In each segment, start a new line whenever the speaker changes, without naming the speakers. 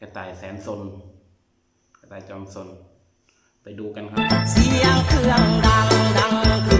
กระต่ายแสนสนกระต่ายจอมสน ไปดูกันครับ
เสียงเครื่องดังดัง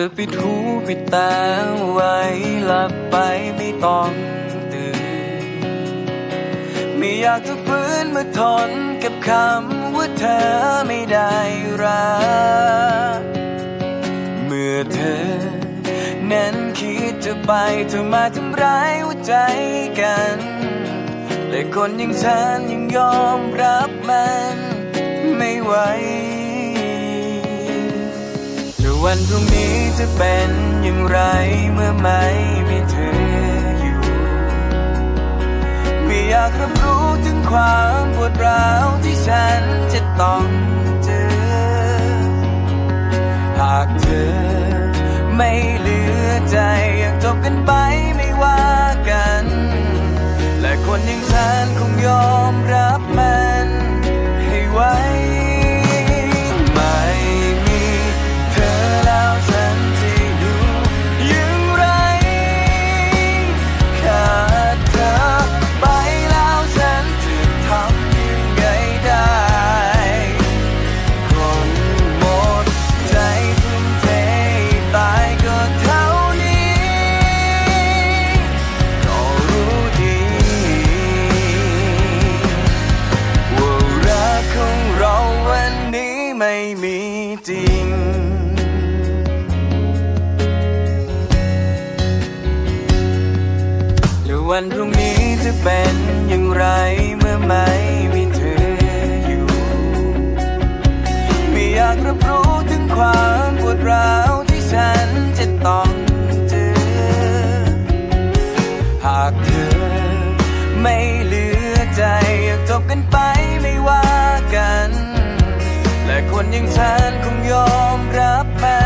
จะปิดหูปิดตา
ไว้หลับไปไม่ต้องตื่น ไม่อยากจะฟื้นมาทนกับคำว่าเธอไม่ได้รักเมื่อเธอ นั้นคิดจะไปเธอมาทำร้ายหัวใจกัน แต่คนอย่างฉันยังยอมรับมัน วันพรุ่งนี้จะเป็นอย่างไรเมื่อไม่มีเธออยู่ไม่อยากรับรู้ถึงความปวดร้าวที่ฉันจะต้องเจอ หากเธอไม่เหลือใจอยากจบกันไปไม่ว่ากัน และคนอย่างฉันคงยอมรับ มีจริง หรือวันพรุ่งนี้จะเป็นอย่างไรเมื่อไม่มีเธออยู่ ไม่อยากรับรู้ถึงความปวดร้าวที่ฉันจะต้องเจอ หากเธอไม่เหลือใจอยากจบกันไป อย่างฉันคงยอมรับมัน